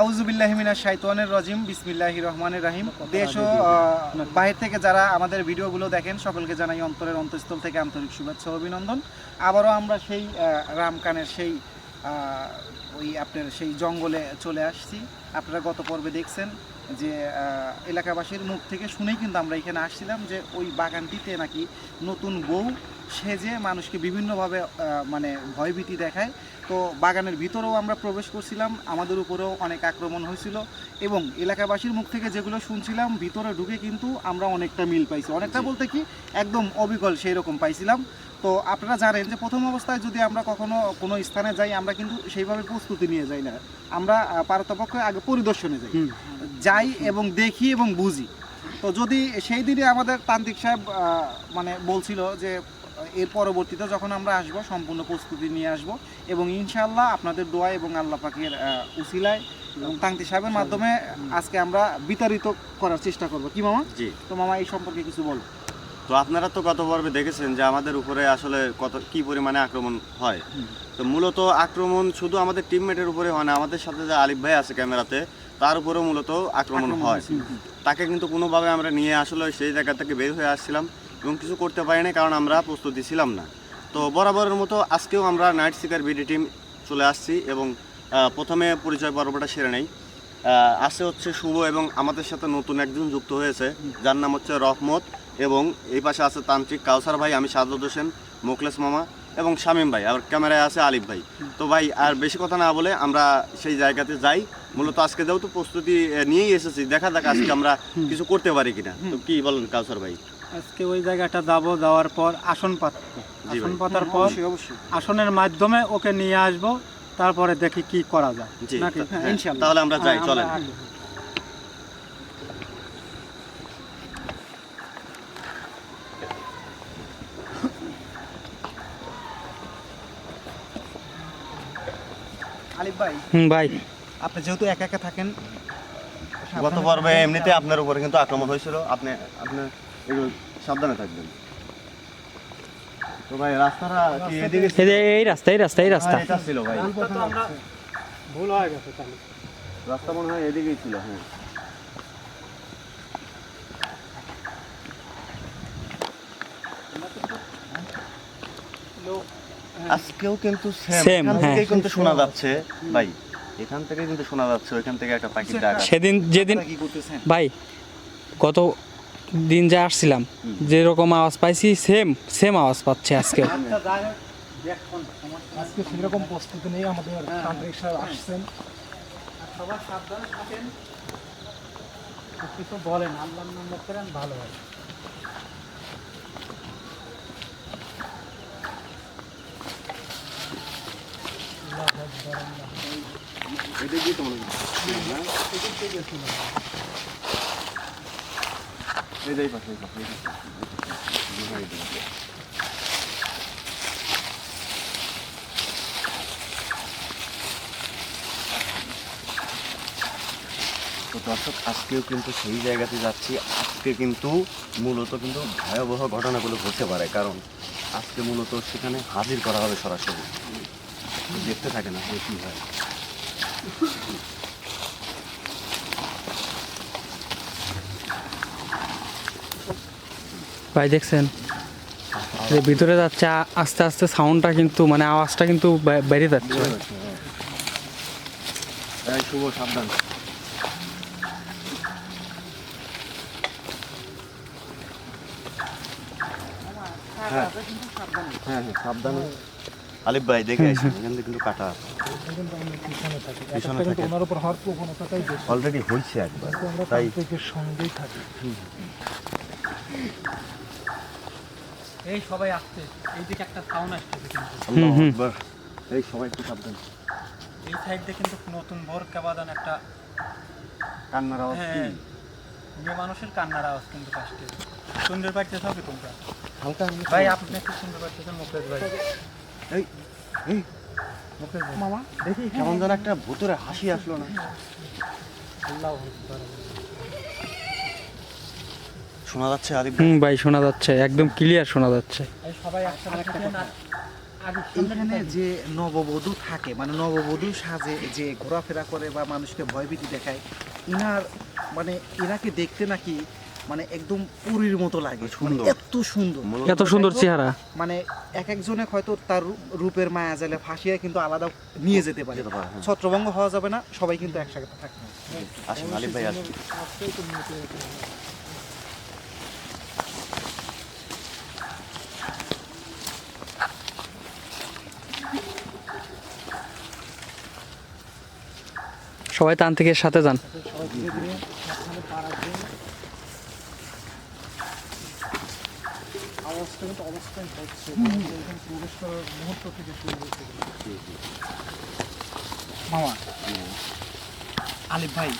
আউজুবিল্লাহিমিনা শাইতানের রজিম, বিসমিল্লাহি রহমানের রাহিম। দেশ ও বাহির থেকে যারা আমাদের ভিডিওগুলো দেখেন, সকলকে জানাই অন্তরের অন্তঃস্থল থেকে আন্তরিক শুভেচ্ছা অভিনন্দন। আবারও আমরা সেই রামকানের সেই ওই আপনার সেই জঙ্গলে চলে আসছি। আপনারা গত পর্বে দেখছেন যে এলাকাবাসীর মুখ থেকে শুনেই কিন্তু আমরা এখানে আসছিলাম যে, ওই বাগানটিতে নাকি নতুন বউ সেজে মানুষকে বিভিন্নভাবে মানে ভয়ভীতি দেখায়। তো বাগানের ভিতরেও আমরা প্রবেশ করছিলাম আমাদের উপরেও অনেক আক্রমণ হয়েছিল এবং এলাকাবাসীর মুখ থেকে যেগুলো শুনছিলাম ভিতরে ঢুকে কিন্তু আমরা অনেকটা মিল পাইছি। অনেকটা বলতে কি একদম অবিকল সেই রকম পাইছিলাম। তো আপনারা জানেন যে প্রথম অবস্থায় যদি আমরা কখনো কোনো স্থানে যাই আমরা কিন্তু সেইভাবে প্রস্তুতি নিয়ে যাই না। আমরা পারতপক্ষে আগে পরিদর্শনে যাই। যাই এবং দেখি এবং বুঝি। তো যদি সেই দিনে আমাদের তান্ত্রিক সাহেব মানে বলছিল যে এর পরবর্তীতে যখন আমরা আসব সম্পূর্ণ প্রস্তুতি নিয়ে আসব এবং ইনশাআল্লাহ আপনাদের দোয়া এবং আল্লাহ পাকের উসিলায় এবং তান্ত্রিক সাহেবের মাধ্যমে আজকে আমরা বিতাড়িত করার চেষ্টা করব। কি মামা? জি। তো মামা এই সম্পর্কে কিছু বলো। তো আপনারা তো গত পর্বে দেখেছেন যে আমাদের উপরে আসলে কত কি পরিমাণে আক্রমণ হয়। তো মূলত আক্রমণ শুধু আমাদের টিমমেটের উপরে হয় না আমাদের সাথে যে আলিফ ভাই আছে ক্যামেরাতে তার উপরেও মূলত আক্রমণ হয়। তাকে কিন্তু কোনোভাবে আমরা নিয়ে আসলে সেই জায়গা থেকে বের হয়ে আসছিলাম। এবং কিছু করতে পারিনি কারণ আমরা প্রস্তুতি ছিলাম না। তো বরাবরের মতো আজকেও আমরা নাইট সিকার বিডি টিম চলে আসছি এবং প্রথমে পরিচয় পর্বটা সেরে নেই। আসে হচ্ছে শুভ এবং আমাদের সাথে নতুন একজন যুক্ত হয়েছে, যার নাম হচ্ছে রহমত এবং এই পাশে আছে তান্ত্রিক কাউসার ভাই, আমি সাদত হোসেন মোকলেশ মামা এবং শামীম ভাই আর ক্যামেরায় আছে আলিফ ভাই। তো ভাই, আর বেশি কথা না বলে আমরা সেই জায়গাতে যাই। মূলত আজকে যেহেতু প্রস্তুতি নিয়েই এসেছি, দেখা যাক আজকে আমরা কিছু করতে পারি কিনা। তো কি বলেন কাউসার ভাই? আজকে ওই জায়গাটা যাব যাওয়ার পর আসন পাতবো আসন পাতার পর আসনের মাধ্যমে ওকে নিয়ে আসব তারপরে দেখি কি করা যায়। নাকি? হ্যাঁ, হ্যাঁ। তাহলে আমরা যাই হ্যাঁ, চলেন। আলিফ ভাই হুম ভাই। আপনি যেহেতু একা একা থাকেন গত পর্বে এমনিতে আপনার উপরে কিন্তু আক্রমণ হয়েছিল। আপনি আপনার একটু সাবধানে থাকবেন। তো ভাই রাস্তাটা কি এদিকে এই এই রাস্তা এই রাস্তা এই রাস্তা। হ্যাঁ, এটা ছিল ভাই। এটা তো আমরা ভুল হয়ে গেছে তাহলে। রাস্তা মনে হয় এদিকেই ছিল হ্যাঁ। আজকেও কিন্তু সেম হ্যাঁ। কিন্তু শোনা যাচ্ছে ভাই। এখান থেকে কিন্তু শোনা যাচ্ছে ওইখান থেকে একটা পাখির ডাক। সেদিন যেদিন ভাই গত দিন যা আসছিলাম। যেরকম আওয়াজ পাইছি সেম সেম আওয়াজ পাচ্ছে আজকে আচ্ছা আজকে সেরকম প্রস্তুতি সবার সাবধানে থাকেন বলেন নাম করেন, ভালো। হ্যাঁ? তো দর্শক, আজকেও কিন্তু সেই জায়গাতে যাচ্ছি। আজকে কিন্তু মূলত কিন্তু ভয়াবহ ঘটনাগুলো ঘটতে পারে, কারণ আজকে মূলত সেখানে হাজির করা হবে সরাসরি। দেখতে থাকে না কী হয়। ভাই দেখছেন? যে ভিতরে যাচ্ছে আস্তে আস্তে সাউন্ডটা কিন্তু মানে আওয়াজটা কিন্তু বে- বেড়ে যাচ্ছে। শুভ সাবধান। হ্যাঁ। হ্যাঁ হ্যাঁ সাবধানে আলিফ ভাই দেখে আসুন এখান থেকে কিন্তু কাটা আছে। কিন্তু আমরা পিছনে থাকি পিছনে পিছনে কিন্তু থাকে। ওনার উপর হওয়ার প্রবণতাটাই অলরেডি হয়েছে একবার তাই সঙ্গেই থাকি। এই সবাই আসছে। এইদিকে একটা সাউন্ড আসছে কিন্তু আল্লাহু হুম। আকবার। এই সবাই একটু সাবধান। এই সাইড দিয়ে কিন্তু নতুন ভোর কাবাদান একটা কান্নার আওয়াজ হ্যাঁ। মেয়ে মানুষের কান্নার আওয়াজ কিন্তু আসছে। সুন্দর পাইতেছ কি তোমরা হালকা ভাই আপনি একটু সুন্দর পাইতেছেন মুকেশ ভাই। এই এই। মুকেশ ভাই। মামা। দেখি কেমন যেন একটা ভুতুরে হাসি আসলো না। আল্লাহ আকবার। শোনা যাচ্ছে ভাই? হুম ভাই শোনা যাচ্ছে। একদম ক্লিয়ার শোনা যাচ্ছে। সবাই একসাথে থাকেন আর আগে সামনে এইখানে যে নববধূ থাকে মানে নববধূ সাজে যে ঘোরাফেরা করে বা মানুষকে ভয়ভীতি দেখায় ইনার মানে এনাকে দেখতে নাকি মানে একদম পুরীর মতো লাগে। মানে সুন্দর। এত সুন্দর। এত সুন্দর চেহারা। মানে এক একজনে হয়তো তার রূপের মায়া জালে ফাঁসিয়ে কিন্তু আলাদা নিয়ে যেতে পারে। হ্যাঁ। ছত্রভঙ্গ হওয়া যাবে না সবাই কিন্তু একসাথে থাকবে আসেন আলিফ ভাই আসেন আজকেই তো নিতে হবে। সবাই তান্ত্রিকের সাথে যান সবাই ধীরে ধীরে মাঝখানে পা রাখবেন আওয়াজটা কিন্তু অবস্থায় হচ্ছে এখানে প্রবেশ করার মুহূর্ত থেকে সাথে যান। মামা আলিফ ভাই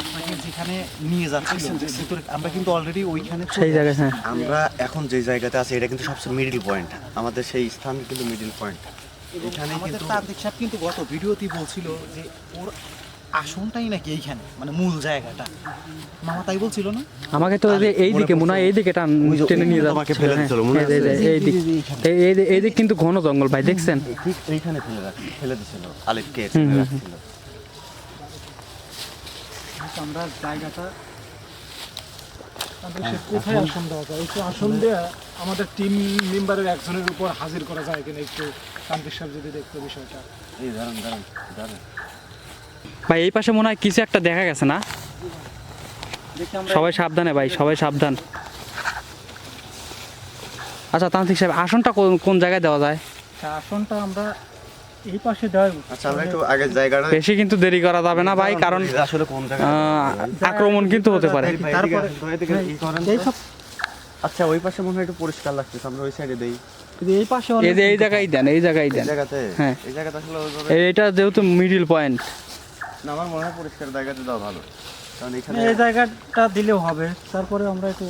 আপনাকে যেখানে নিয়ে যাচ্ছিলেন ভিতরে আমরা কিন্তু অলরেডি ওইখানে সেই জায়গায় হ্যাঁ। আমরা এখন যে জায়গাতে আছি এটা কিন্তু সবচেয়ে মিডল পয়েন্ট আমাদের সেই স্থান কিন্তু মিডল পয়েন্ট এখানে কিন্তু- তান্ত্রিক সাহেব কিন্তু গত ভিডিওতেই বলছিল যে ওর আসনটাই নাকি এইখানে? মানে মূল জায়গাটা। মামা তাই বলছিল না? আমাকে তো এই দিকে মনে হয় এই দিকে টান টেনে নিয়ে যাচ্ছে। ফেলে হ্যাঁ, দিচ্ছিল, মনে এই যে- এই দিক এই- এই দিক- কিন্তু ঘন জঙ্গল ভাই দেখছেন? ঠিক এইখানে ফেলে রাখছি ফেলে দিছিল আলিফকে হুম, ফেলে রাখছিল। আমরা জায়গাটা কোথায় আসন দেওয়া যায়? একটু আসন দেওয়া আমাদের টিম মেম্বারের একজনের উপর হাজির করা যায় কিনা একটু তান্ত্রিক সাহেব যদি দেখতো বিষয়টা। এই দাঁড়ান দাঁড়ান দাঁড়ান। ভাই এই পাশে মনে হয় কিছু একটা দেখা গেছে না? সবাই সাবধানে ভাই সবাই সাবধান। আচ্ছা তান্ত্রিক সাহেব আসনটা কোন- জায়গায় দেওয়া যায়? আসনটা আমরা এই পাশে দেওয়া আচ্ছা আমরা একটু আগের জায়গাটা বেশি কিন্তু দেরি করা যাবে না ভাই কারণ আসলে কোন জায়গা আক্রমণ কিন্তু হতে পারে। তারপরে- এই সব আচ্ছা ওই পাশে মনে হয় একটু পরিষ্কার লাগতেছে আমরা ওই সাইডে দেই। এই পাশে এই যে এই জায়গায় দেন এই জায়গায় এই দেন। জায়গাতে হ্যাঁ। এই জায়গাতে আসলে এটা যেহেতু মিডিল পয়েন্ট না আমার মনে হয় পরিষ্কার জায়গাতে দেওয়া ভালো। কারণ এখানে এই জায়গাটা দিলেও হবে তারপরে আমরা একটু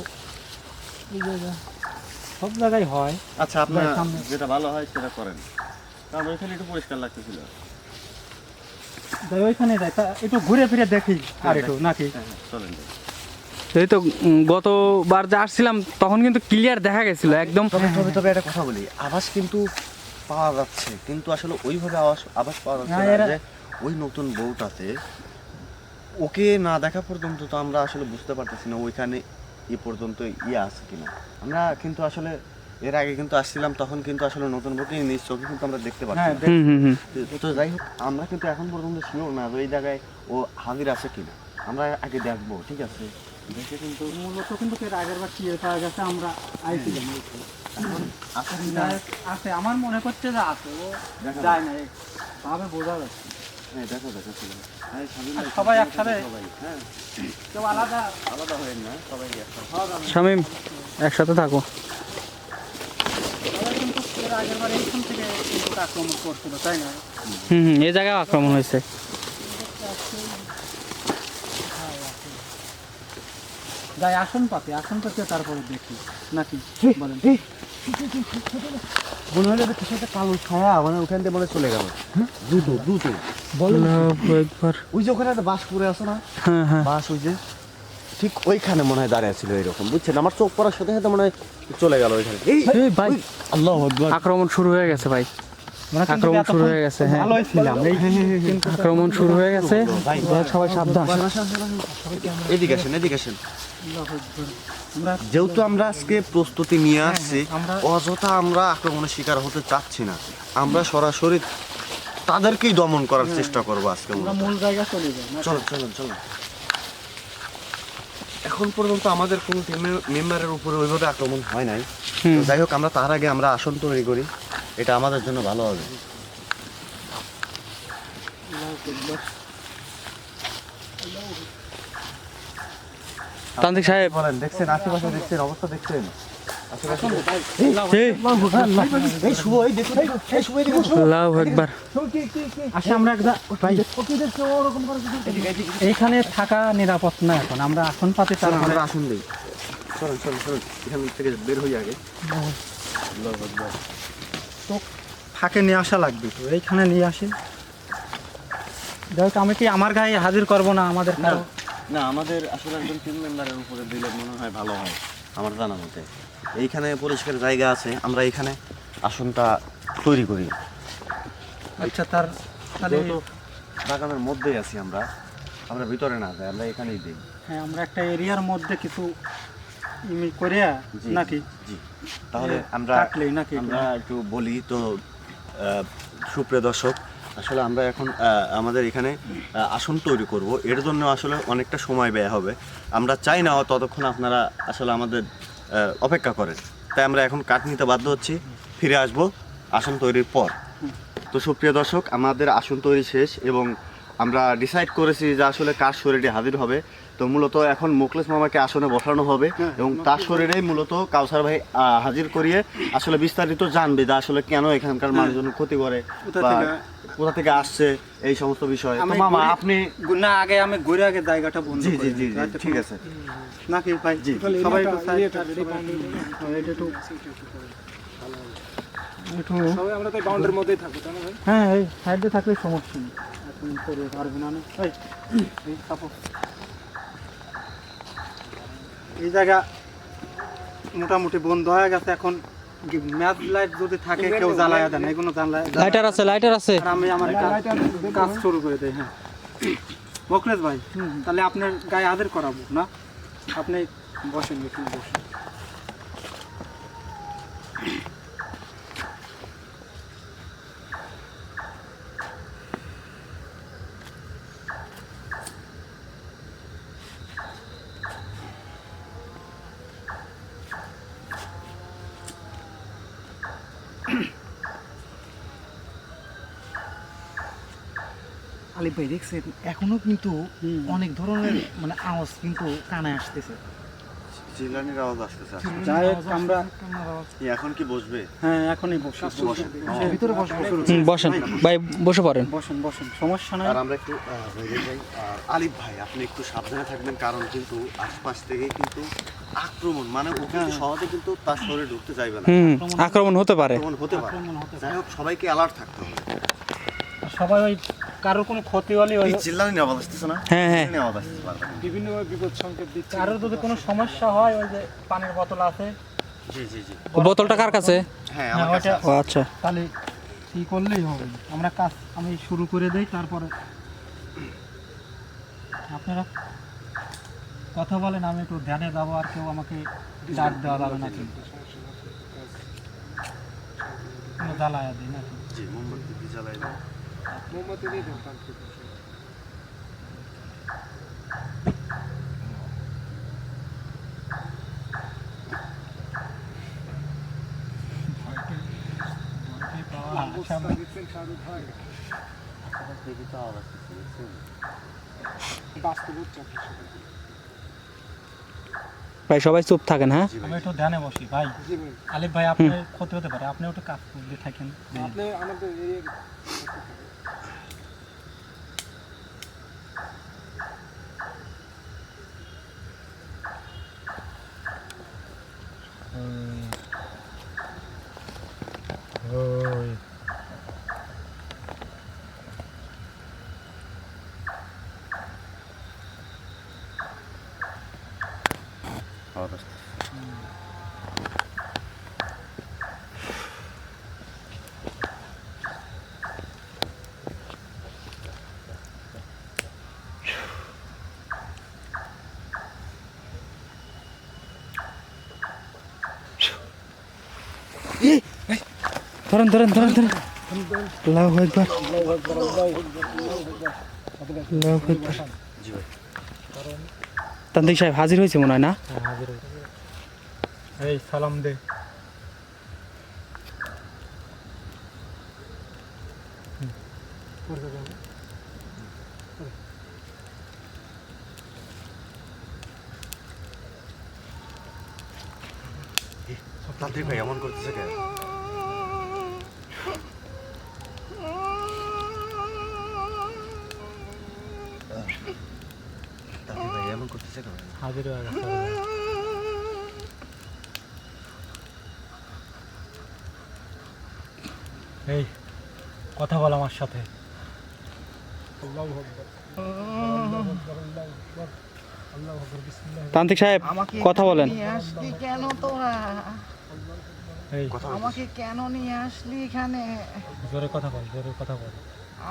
এই জায়গা সব জায়গায় হয়। আচ্ছা আপনার যেটা ভালো হয় সেটা করেন। কারণ ওইখানে একটু পরিষ্কার লাগতেছিল। যাই ওইখানে যাই। তা একটু ঘুরে ফিরে দেখি আর একটু নাকি? হ্যাঁ হ্যাঁ চলেন এই তো গতবার যে আসছিলাম তখন কিন্তু ক্লিয়ার দেখা গেছিল একদম তবে তবে একটা কথা বলি। আবাস কিন্তু পাওয়া যাচ্ছে কিন্তু আসলে ওইভাবে আবাস আবাস পাওয়া যাচ্ছে না, ওই নতুন বউটাতে ওকে না দেখা পর্যন্ত তো আমরা আসলে বুঝতে পারতেছি না ওইখানে এ পর্যন্ত ইয়ে আছে কিনা। আমরা কিন্তু আসলে এর আগে কিন্তু আসছিলাম তখন কিন্তু আসলে নতুন বউকে নিজ চোখে কিন্তু আমরা দেখতে পাচ্ছি হ্যাঁ হুম হুম হুম তো- তো যাই হোক আমরা কিন্তু এখন পর্যন্ত শিওর না ওই জায়গায় ও হাজির আছে কিনা। আমরা আগে দেখব ঠিক আছে? দেখে কিন্তু মূলত কিন্তু এর আগের বার চিয়ে পাওয়া গেছে আমরা আইছিলাম আছে আমার মনে করছে যে আছে ও যায় না ভাবে বোঝা যাচ্ছে। হ্যাঁ দেখো দেখো ছিল হ্যাঁ সবাই একসাথে? সবাই হ্যাঁ। কেউ আলাদা? আলাদা হয়ে না সবাই একসাথে। শামিম একসাথে থাকো। সবাই কিন্তু এর আগের বার এইখান থেকে আক্রমণ করছিল তাই না? হুম হুম এই জায়গায় আক্রমণ হয়েছে। যাই আসন পাতি আসন পাতি তারপরে দেখি। নাকি? বলেন। মনে হলো কিছু একটা কালো ছায়া মানে ওখান থেকে মনে চলে গেল। দ্রুত দ্রুত আল্লাহু আকবার ওই যে ওখানে একটা বাস পড়ে আছে না? হ্যাঁ হ্যাঁ। বাস ওই যে। ঠিক ওইখানে মনে হয় দাঁড়িয়ে ছিল এরকম বুঝছেন? আমার চোখ পড়ার সাথে সাথে মনে হয় চলে গেল ওইখানে। এই এই ভাই। আল্লাহ আকবার। আক্রমণ শুরু হয়ে গেছে ভাই। আক্রমণ শুরু হয়ে গেছে হ্যাঁ। ভালোই ছিলাম এই আক্রমণ শুরু হয়ে গেছে। সবাই সাবধান। এদিকে আসেন এদিকে আসেন। যেহেতু আমরা আজকে প্রস্তুতি নিয়ে আসছি অযথা আমরা আক্রমণের শিকার হতে চাচ্ছি না। আমরা সরাসরি তাদেরকেই দমন করার চেষ্টা করব আজকে মূল জায়গা চলে যাই চলো চলো চলো এখন পর্যন্ত আমাদের কোনো মেম্বারের উপরে ওইভাবে আক্রমণ হয় নাই। যাই হোক আমরা তার আগে আমরা আসন তৈরি করি। এটা আমাদের জন্য ভালো হবে। তান্ত্রিক সাহেব। বলেন দেখছেন? আশেপাশে দেখছেন? অবস্থা দেখছেন? ভাই থাকা নিরাপদ না এখন আমরা আসন পাতে আসন দিই। চলুন চলুন চলুন এখান থেকে বের হই আগে। ফাঁকে নিয়ে আসা লাগবে। তো এইখানে নিয়ে আসি। দেখ আমি কি আমার গায়ে হাজির করব না আমাদের না আমাদের আসলে একজন টিম মেম্বারের উপরে দিলে মনে হয় ভালো হয় আমার জানা মতে। এইখানে পরিষ্কার জায়গা আছে আমরা এইখানে আসনটা তৈরি করি। আচ্ছা তার তাহলে বাগানের মধ্যেই আছি আমরা আমরা ভিতরে না যাই আমরা এখানেই দিই। হ্যাঁ আমরা একটা এরিয়ার মধ্যে কিছু নাকি? জি। তাহলে আমরা নাকি আমরা একটু বলি তো সুপ্রিয় দর্শক আসলে আমরা এখন আমাদের এখানে আসন তৈরি করব। এর জন্য আসলে অনেকটা সময় ব্যয় হবে। আমরা চাই না ততক্ষণ আপনারা আসলে আমাদের অপেক্ষা করেন। তাই আমরা এখন কাঠ নিতে বাধ্য হচ্ছি। ফিরে আসব আসন তৈরির পর। তো সুপ্রিয় দর্শক আমাদের আসন তৈরি শেষ এবং আমরা ডিসাইড করেছি যে আসলে কার শরীরে হাজির হবে। তো মূলত এখন মুকলেশ মামাকে আসনে বসানো হবে এবং তার শরীরেই মূলত কাউসার ভাই হাজির করিয়ে আসলে বিস্তারিত জানবে যে আসলে কেন এখানকার মানুষজন ক্ষতি করে কোথা বা থেকে- কোথা থেকে আসছে এই সমস্ত বিষয়ে। তো মামা আপনি না আগে আমি ঘুরে আগে জায়গাটা বন্ধ জি জি জি জি ঠিক আছে। নাকি ভাই? জি। সবাই একটু হ্যাঁ, এটা একটু একটু সবাই আমরা তো বাউন্ডারির মধ্যেই থাকব তাই না ভাই? হ্যাঁ এই সাইডে থাকলে সমস্যা নেই। এখন করে পারবে না। এই। এই জায়গা মোটামুটি বন্ধ হয়ে গেছে। এখন ম্যাচ লাইট যদি থাকে কেউ জ্বালায় দেন এগুলো জ্বালায় লাইটার আছে লাইটার আছে। আমি আমার কাজ শুরু করে দেই হ্যাঁ। মকলেশ ভাই তাহলে আপনার গায়ে আদের করাবো না? আপনি বসেন একটু বসেন। ভাই দেখছেন এখনও কিন্তু অনেক ধরনের মানে আওয়াজ কিন্তু কানে আসতেছে। আওয়াজ আসতেছে। যাই হোক আমরা এই এখন কি বসবে? হ্যাঁ এখনই বসি বসেন ভিতরে বসবো হুম, বসেন। ভাই বসে পড়েন। বসেন বসেন। সমস্যা নাই। আর আমরা একটু যাই। আলিফ ভাই আপনি একটু সাবধানে থাকবেন কারণ কিন্তু আশপাশ থেকে কিন্তু আক্রমণ মানে ও কিন্তু সহজে কিন্তু তার শরীরে ঢুকতে চাইবে না। আক্রমণ হতে পারে। আক্রমণ হতে পারে। যাই হোক সবাইকে অ্যালার্ট থাকতে হবে। সবাই ওই কারোর কোনো ক্ষতি হলে এই চিল্লানি আওয়াজ আসতেছে না? হ্যাঁ, হ্যাঁ। আসতেছে। বিভিন্নভাবে বিপদ সংকেত দিচ্ছে। কারোর যদি কোনো সমস্যা হয় ওই যে পানির বোতল আছে। জি জি জি। ও বোতলটা কার কাছে? হ্যাঁ হ্যাঁ, আমার কাছে ও আচ্ছা। তাহলে কি করলেই হবে। আমরা কাজ আমি শুরু করে দেই তারপরে আপনারা কথা বলেন আমি একটু ধ্যানে যাব আর কেউ আমাকে ডাক দেওয়া যাবে না কিন্তু কোনো জ্বালায়া দিই নাকি জি মোমবাতি। মোমবাতি দিয়ে দেন কালকে। অবস্থা দেখছেন শাহরুখ ভাই দেখি তো আওয়াজ আসতেছে, দেখছেন? বাস্তব হচ্ছে আপনার সাথে। ভাই সবাই চুপ থাকেন হ্যাঁ আমি একটু ধ্যানে বসি ভাই জি ভাই আলিফ ভাই আপনার ক্ষতি হতে পারে আপনি একটু কাজ করতে থাকেন আপনি আমাদের ধরেন ধরেন ধরেন ধরেন। আল্লাহু আকবার। তান্ত্রিক সাহেব হাজির হয়েছে মনে হয় না? এই সালাম দে। তান্ত্রিক ভাই এমন করতেছে তান্ত্রিক সাহেব কথা বলেন। কেন তোরা আমাকে কেন নিয়ে আসলি এখানে? জোরে কথা বল জোরে কথা বল।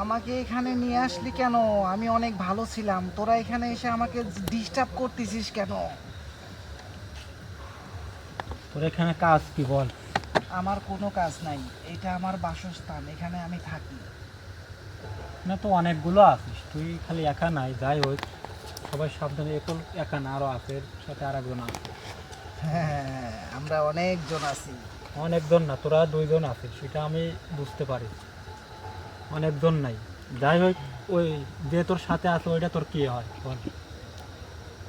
আমাকে এখানে নিয়ে আসলি কেন? আমি অনেক ভালো ছিলাম। তোরা এখানে এসে আমাকে ডিস্টার্ব করতেছিস কেন? তোর এখানে কাজ কি বল? আমার কোনো কাজ নাই। এটা আমার বাসস্থান। এখানে আমি থাকি। না তো অনেকগুলো আছিস। তুই খালি একা নাই যাই হোক। সবাই সাবধানে একল একা না আরও আছে সাথে আর একজন আছে। হ্যাঁ আমরা অনেকজন আছি। অনেকজন না তোরা দুইজন আছিস সেটা আমি বুঝতে পারি। অনেকজন নাই। যাই হোক ওই যে তোর সাথে আছে ওইটা তোর কি হয় বল।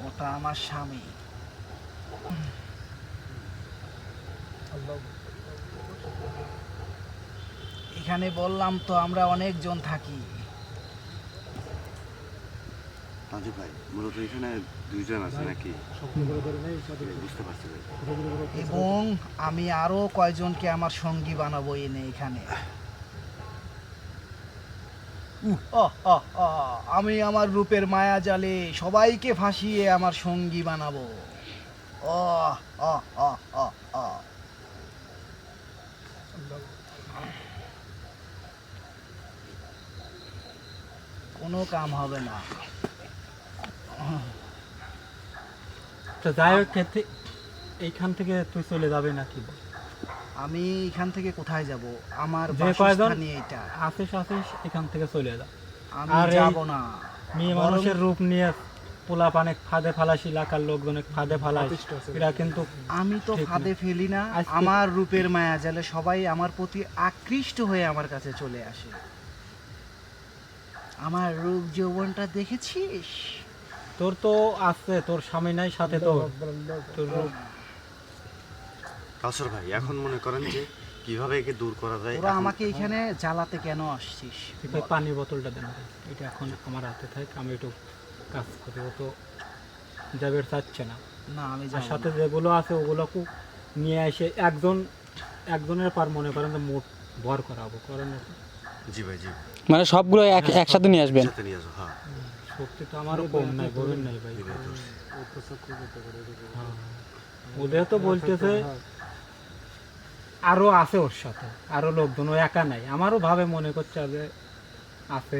ওটা আমার স্বামী। এখানে বললাম তো আমরা অনেকজন থাকি। ভাই, মূলত এখানে দুইজন আছে নাকি? বুঝতে পারছি এবং আমি আরও কয়জনকে আমার সঙ্গী বানাবো এনে এখানে। আমি আমার রূপের মায়া জালে সবাইকে ফাঁসিয়ে আমার সঙ্গী বানাবো। কোনো কাম হবে না। তো যাই হোক ক্ষেত্রে এইখান থেকে তুই চলে যাবে নাকি? আমি এখান থেকে কোথায় যাব? আমার যে কয়জন বাসস্থানই এটা আসিস আসিস এখান থেকে চলে যা। আমি আর এই- যাব না। মেয়ে মানুষের রূপ নিয়ে পোলা পানে ফাঁদে ফালাসি এলাকার লোকজনে ফাঁদে ফালাই এরা কিন্তু আমি তো ঠিক ফাঁদে ফেলি না আজকে- আমার রূপের মায়া জালে সবাই আমার প্রতি আকৃষ্ট হয়ে আমার কাছে চলে আসে। আমার রূপ যৌবনটা দেখেছিস? তোর তো আছে তোর স্বামী নাই সাথে তো তোর। রূপ কাসর ভাই এখন মনে করেন যে কীভাবে একে দূর করা যায় তোরা আমাকে এখানে জ্বালাতে কেন আসছিস? তুই ওই পানির বোতলটা দেন এটা এখন আমার হাতে থাক আমি একটু কাজ করি। ও তো যাবে চাচ্ছে না। না আমি যাব সাথে যেগুলো আছে ওগুলোকে নিয়ে এসে একজন একজনের পার মনে করেন যে মোট ভর করাবো। করেন জি ভাই জি মানে সবগুলো এক একসাথে নিয়ে আসবেন? সাথে নিয়ে আসো হ্যাঁ। শক্তি তো আমারও কম নাই বলেন নাই ভাই দিবে তো। হ্যাঁ। ওদের তো বলতেছে আরও আছে ওর সাথে আরও লোকজন ও একা নাই আমারও ভাবে মনে করছে যে আছে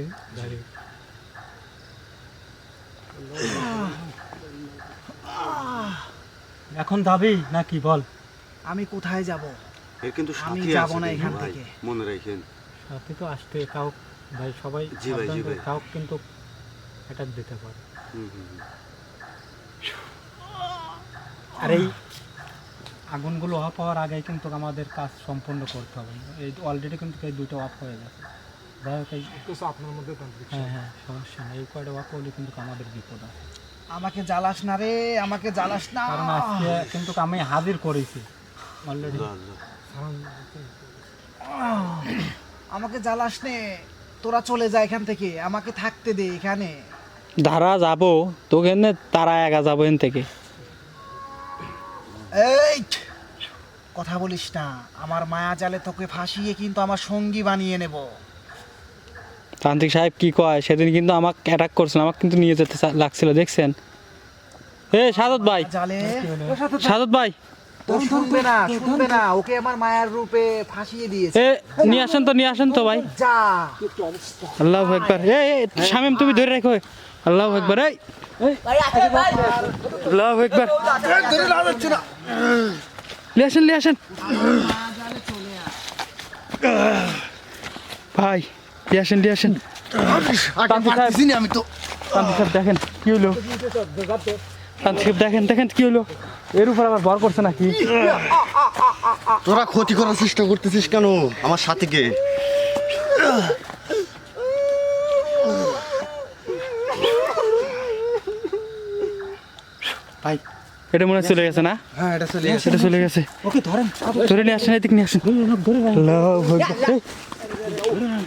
এখন যাবি নাকি বল আমি কোথায় যাব এর কিন্তু আমি যাব না এখান থেকে। মনে রাখেন সাথে তো আসতে কাউ ভাই সবাই। কাউ কিন্তু অ্যাটাক দিতে পারে। আর এই আগুনগুলো অফ হওয়ার আগেই কিন্তু আমাদের কাজ সম্পূর্ণ করতে হবে। এই অলরেডি কিন্তু এই দুটো অফ হয়ে গেছে। আপনার মধ্যে হ্যাঁ হ্যাঁ সমস্যা নেই। এই কয়টা অফ হলে কিন্তু আমাদের বিপদ আছে। আমাকে জ্বালাস না রে আমাকে জ্বালাস না। কারণ আজকে কিন্তু আমি হাজির করেছি। অলরেডি। আমাকে জ্বালাস নে তোরা চলে যা এখান থেকে। আমাকে থাকতে দে এখানে। ধারা যাব তোকে তারা একা যাব এন থেকে। এই কথা বলিস না আমার মায়া জালে তোকে ফাঁসিয়ে কিন্তু আমার সঙ্গী বানিয়ে নেব। তান্ত্রিক সাহেব কি কয় সেদিন কিন্তু আমাকে অ্যাটাক করছিল আমাকে কিন্তু নিয়ে যেতে লাগছিল দেখছেন? এ সাদত ভাই। জালে? সাদত ভাই। শুনবে না শুনবে না ওকে আমার মায়ার রূপে ফাঁসিয়ে দিয়েছে। এ নিয়ে আসেন তো নিয়ে আসেন তো ভাই। যা। আল্লাহ একবার এ, শামিম তুমি ধরে রাখো। আল্লাহ একবার এই। আল্লাহ একবার নিয়ে আসেন নিয়ে আসেন। ভাই নিয়ে আসেন নিয়ে আসেন। আমি তো দেখেন কি হলো? দেখেন দেখেন কি হলো? এর উপর আবার ভর করছে নাকি? তোরা ক্ষতি করার চেষ্টা করতেছিস কেন? আমার সাথীকে এটা মনে হয় চলে গেছে না হ্যাঁ এটা চলে সেটা চলে গেছে ওকে ধরেন ধরে নিয়ে আসেন এদিক নিয়ে আসেন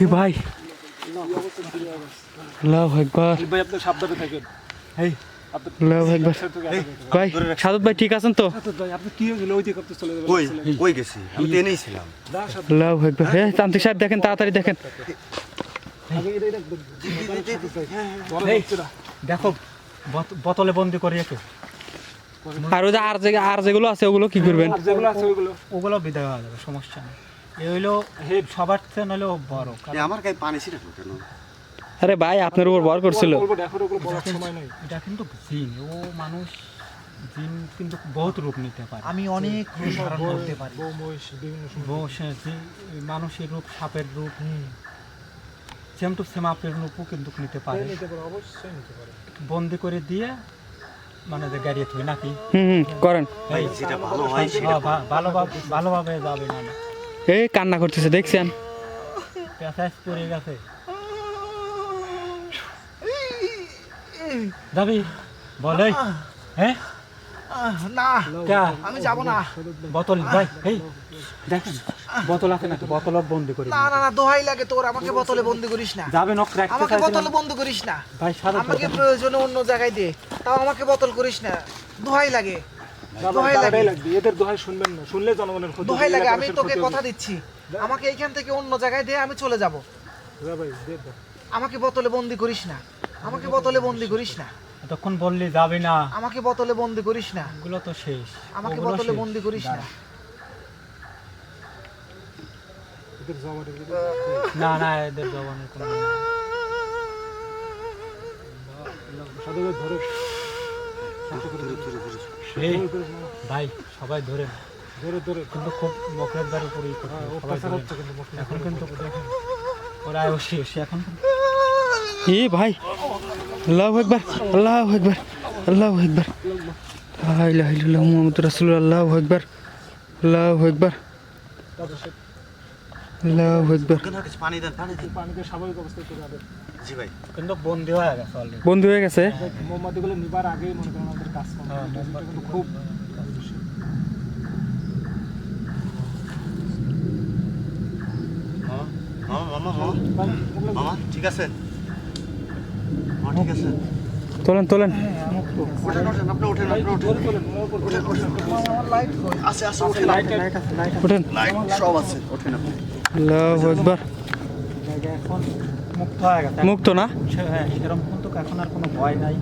ভাই ভাই আপনি সাবধানে থাকেন এই আল্লাহু আকবার ভাই সাদত ভাই ঠিক আছেন তো ভাই আপনি কি হয়েছিল ওই গেছি আমি তো এনেই ছিলাম আকবার এই তান্ত্রিক সাহেব দেখেন তাড়াতাড়ি দেখেন দেখো বোত- বোতলে বন্দি করি একে আর ওই যে আর যে আর যেগুলো আছে ওগুলো কি করবেন? যেগুলো আছে ওইগুলো। ওগুলো বিদায় হয়ে যাবে সমস্যা নেই। এ হইল সবার চেয়ে নইলে বড় আমার গায়ে পানি ছিল কেন আরে ভাই আপনার উপর ভর করছিল। বলব দেখো ওগুলো বলার সময় নেই। এটা কিন্তু জিন। ও মানুষ জিন কিন্তু বহুত রূপ নিতে পারে। আমি অনেক রূপ ধারণ করতে পারি। মানুষের রূপ সাপের রূপ সেম টু সেম আপের রূপও কিন্তু নিতে পারে। নিতে পারে অবশ্যই নিতে পারে। বন্দি করে দিয়ে মানে যে গাড়ি থুই নাকি? হুম হুম করেন। এই, যেটা ভালো হয় সেটা ভালোভাবে ভালোভাবে যাবে না এই কান্না করতেছে দেখছেন? পেঁচাইজ পড়ে গেছে। যাবি? বলে হ্যাঁ? না আমি যাব না। বোতল ভাই এই। দেখেন বোতল আছে নাকি? বোতল বন্দি করে না না। না দোহাই লাগে তোর আমাকে বোতলে বন্দি করিস না। যাবে নক রাখতে আমাকে বোতলে বন্দি করিস না। ভাই সাদা আমাকে প্রয়োজনে অন্য জায়গায় দে তাও আমাকে বোতল করিস না। দোহাই লাগে। দোহাই লাগে। এদের দোহাই শুনবেন না। শুনলে জনগণের ক্ষতি দোহাই লাগে আমি তোকে কথা দিচ্ছি। আমাকে এইখান থেকে অন্য জায়গায় দে আমি চলে যাব। যা ভাই, দে। আমাকে বোতলে বন্দি করিস না। আমাকে বোতলে বন্দি করিস না। তখন বললি যাবে না। আমাকে বোতলে বন্দি করিস না। ওগুলো তো শেষ। আমাকে বোতলে বন্দি করিস না। না না এদের জবানের কোনো নেই। ধরে শান্ত করে ধরে, ধরে, ধরে, ভাই সবাই ধরে ধরে ধরে কিন্তু খুব মকরের কিন্তু মুসলিম এখন কিন্তু দেখেন ওরা শেষ এখন কিন্তু ই ভাই? আল্লাহু আকবার আল্লাহু আকবার আল্লাহু আকবার। লা ইলাহা ইল্লাল্লাহু মুহাম্মাদুর রাসূলুল্লাহ আল্লাহু আকবার আল্লাহু আকবার। আল্লাহু হয়ে অলরেডি বন্ধু হয়ে গেছে? মোমবাতিগুলো নিবার আগেই মনে করেন আমাদের কাজ করা হ্যাঁ, এটা কিন্তু খুব। মামা মামা ঠিক আছে? ঠিক আছে। তোলেন তোলেন। ওঠেন মুক্ত হয়ে না সে- হ্যাঁ সেরকম কিন্তু এখন আর কোনো ভয় নাই।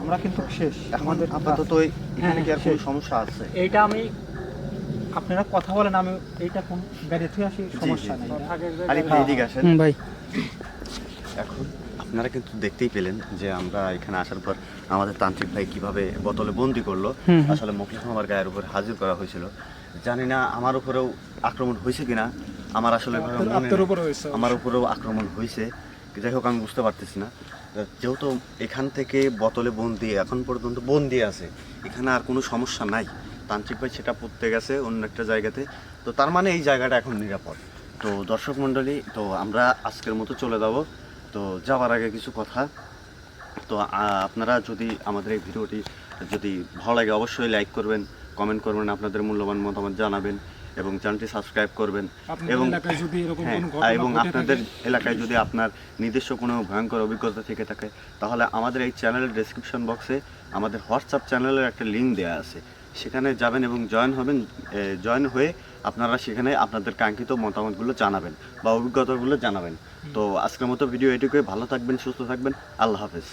আমরা কিন্তু শেষ। আমাদের আপাতত এই- এখানে কি আর কোনো সমস্যা আছে? এইটা আমি আপনারা কথা বলেন আমি এইটা কোন গাড়ি থেকে আসি সমস্যা নেই। আরে ভাই এদিকে আসেন। ভাই। এখন আপনারা কিন্তু দেখতেই পেলেন যে আমরা এখানে আসার পর আমাদের তান্ত্রিক ভাই কীভাবে বোতলে বন্দি করল। আসলে মকলিফ আমার গায়ের উপর হাজির করা হয়েছিল। জানি না আমার উপরেও আক্রমণ হয়েছে কিনা। আমার আসলে আমার উপরেও আক্রমণ হয়েছে। যাই হোক আমি বুঝতে পারতেছি না। যেহেতু এখান থেকে বোতলে বন্দি এখন পর্যন্ত বন্দি আছে এখানে আর কোনো সমস্যা নাই। তান্ত্রিক ভাই সেটা পড়তে গেছে অন্য একটা জায়গাতে। তো তার মানে এই জায়গাটা এখন নিরাপদ। তো দর্শক মণ্ডলী তো আমরা আজকের মতো চলে যাব। তো যাওয়ার আগে কিছু কথা। তো আপনারা যদি আমাদের এই ভিডিওটি যদি ভালো লাগে অবশ্যই লাইক করবেন কমেন্ট করবেন আপনাদের মূল্যবান মতামত জানাবেন এবং চ্যানেলটি সাবস্ক্রাইব করবেন। এবং হ্যাঁ এবং আপনাদের এলাকায় যদি আপনার নিজস্ব কোনো ভয়ঙ্কর অভিজ্ঞতা থেকে থাকে তাহলে আমাদের এই চ্যানেলের ডেসক্রিপশন বক্সে আমাদের হোয়াটসঅ্যাপ চ্যানেলের একটা লিঙ্ক দেওয়া আছে। সেখানে যাবেন এবং জয়েন হবেন জয়েন হয়ে আপনারা সেখানে আপনাদের কাঙ্ক্ষিত মতামতগুলো জানাবেন বা অভিজ্ঞতাগুলো জানাবেন। তো আজকের মতো ভিডিও এটুকুই। ভালো থাকবেন, সুস্থ থাকবেন। আল্লাহ হাফেজ।